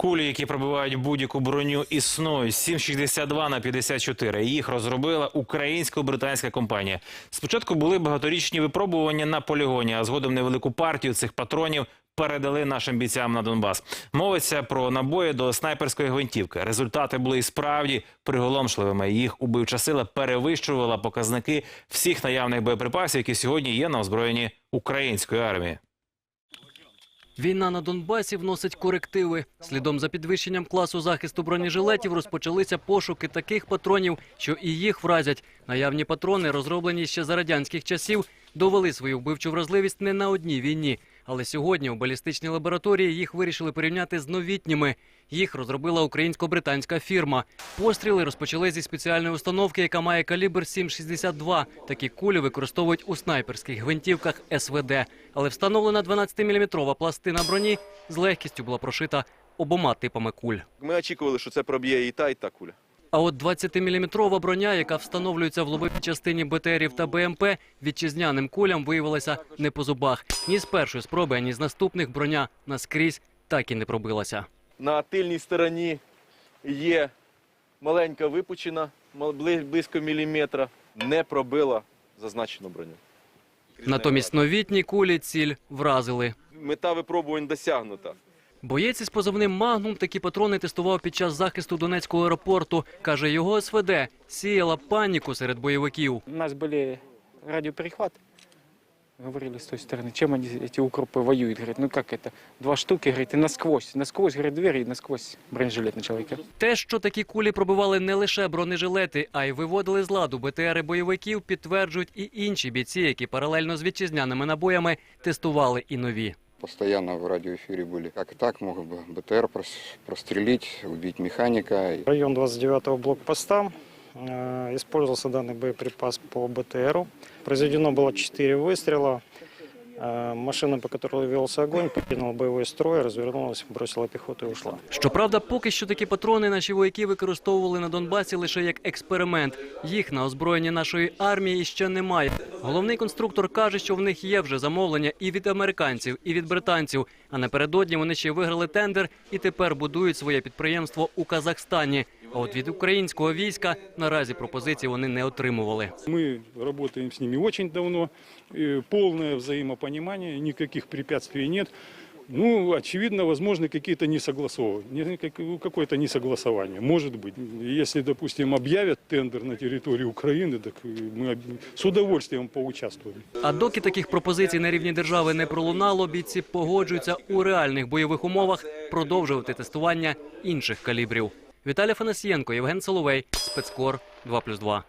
Кулі, які пробивають будь-яку броню, існують 7,62 на 54. Їх розробила українсько-британська компанія. Спочатку були багаторічні випробування на полігоні, а згодом невелику партію цих патронів передали нашим бійцям на Донбас. Мовиться про набої до снайперської гвинтівки. Результати були і справді приголомшливими. Їх убивча сила перевищувала показники всіх наявних боєприпасів, які сьогодні є на озброєнні української армії. Війна на Донбасі вносить корективи. Слідом за підвищенням класу захисту бронежилетів розпочалися пошуки таких патронів, що і їх вразять. Наявні патрони, розроблені ще за радянських часів, довели свою вбивчу вразливість не на одній війні. Але сьогодні у балістичній лабораторії їх вирішили порівняти з новітніми. Їх розробила українсько-британська фірма. Постріли розпочали зі спеціальної установки, яка має калібр 7,62. Такі кулі використовують у снайперських гвинтівках СВД. Але встановлена 12-мм пластина броні з легкістю була прошита обома типами куль. Ми очікували, що це проб'є і та, і та куля. А от 20-мм броня, яка встановлюється в лобовій частині БТРів та БМП, вітчизняним кулям виявилася не по зубах. Ні з першої спроби, ані з наступних броня наскрізь так і не пробилася. На тильній стороні є маленька випучена, мал- близько міліметра, не пробила зазначену броню. Натомість новітні кулі ціль вразили. Мета випробувань досягнута. Боєць із позивним «Магнум» такі патрони тестував під час захисту Донецького аеропорту. Каже, його СВД сіяла паніку серед бойовиків. У нас были радиоперехваты. Говорили с той стороны, чем они, эти укропы, воюют. Говорит, ну как это, два штуки, говорит, и насквозь, насквозь, говорит, двери, и насквозь бронежилет на человека. Те, що такі кулі пробивали не лише бронежилети, а й виводили з ладу БТРи бойовиків, підтверджують і інші бійці, які паралельно з вітчизняними набоями тестували і нові. Постоянно в радиоэфире были. Как и так мог бы БТР прос- прострелить, убить механика. район 29-го блокпоста. Э, Использовался данный боеприпас по БТРу. Произведено было 4 выстрела. Э, Машина, по которой велся огонь, покинула боевой строй, развернулась, бросила пехоту и ушла. Щоправда, поки що такі патрони наші вояки використовували на Донбасі лише як експеримент. Їх на озброєнні нашої армії ще немає. Головний конструктор каже, що в них є вже замовлення і від американців, і від британців. А напередодні вони ще виграли тендер і тепер будують своє підприємство у Казахстані. А от від українського війська наразі пропозиції вони не отримували. Ми працюємо з ними очень давно, повне полное ніяких препятствий нет. Ну, очевидно, возможны какие-то несогласования, какое-то несогласование. Может быть, если, допустим, объявят тендер на территории Украины, так э, мы об- с удовольствием поучаствуем. А доки таких пропозицій на рівні держави не пролунало, бійці погоджуються у реальних бойових умовах продовжувати тестування інших калібрів. Віталій Фанасієнко, Євген Соловей, спецкор 2+,2.